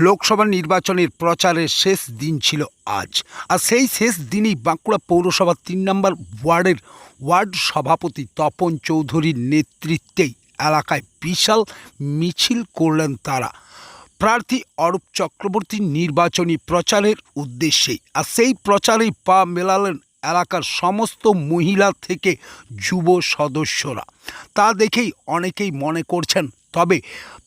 লোকসভা নির্বাচনের প্রচারের শেষ দিন ছিল আজ। আর সেই শেষ দিনেই বাঁকুড়া পৌরসভার তিন নম্বর ওয়ার্ডের ওয়ার্ড সভাপতি তপন চৌধুরীর নেতৃত্বেই এলাকায় বিশাল মিছিল করলেন তারা। প্রার্থী অরূপ চক্রবর্তী নির্বাচনী প্রচারের উদ্দেশ্যেই আর সেই প্রচারেই পা মেলালেন এলাকার সমস্ত মহিলা থেকে যুব সদস্যরা। তা দেখেই অনেকেই মনে করছেন, তবে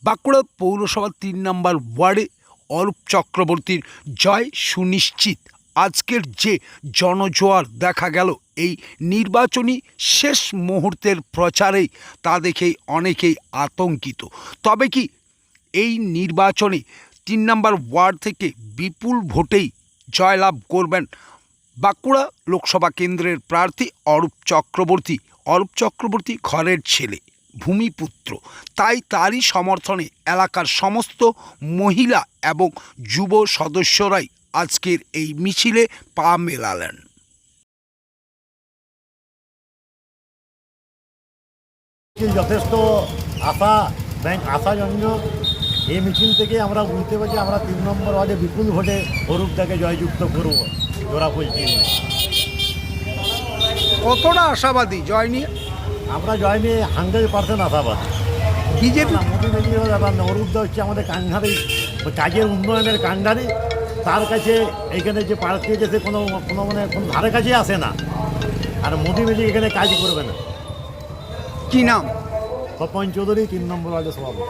বাঁকুড়া পৌরসভার তিন নম্বর ওয়ার্ডে অরূপ চক্রবর্তীর জয় সুনিশ্চিত। আজকের যে জনজোয়ার দেখা গেল, এই নির্বাচনী শেষ মুহূর্তের প্রচারেই তা দেখেই অনেকেই আতঙ্কিত। তবে কি এই নির্বাচনে তিন নম্বর ওয়ার্ড থেকে বিপুল ভোটেই জয়লাভ করবেন বাঁকুড়া লোকসভা কেন্দ্রের প্রার্থী অরূপ চক্রবর্তী। অরূপ চক্রবর্তী ঘরের ছেলে, ভূমিপুত্র। তাই তারই সমর্থনে এলাকার সমস্ত মহিলা এবং যুব সদস্যরাই আজকের এই মিছিলে পা মেলালেন। যথেষ্ট আশা, ব্যাংক আশাজনক এই মিছিল থেকে আমরা বুঝতে পারছি আমরা তিন নম্বর ওয়ার্ডে বিপুল ভোটে অরূপদাকে জয়যুক্ত করব জোড়া বলছি কতটা আশাবাদী? জয় নিয়ে? আমরা জয় নিয়ে হান্ড্রেড পার্সেন্ট আশাবাদ। বিজেপি? মোদী ব্যাপার না অরূপদা হচ্ছে আমাদের কাঙ্গারি কাজের উন্নয়নের কাঙ্গারি তার কাছে এখানে যে আছে সে কোনো কোনো মানে কোনো ধারে কাছে আসে না। আর মোদী বেলি এখানে কাজ করবে না। কি নাম? তপন চৌধুরী তিন নম্বর ওয়ার্ডের সভাপতি।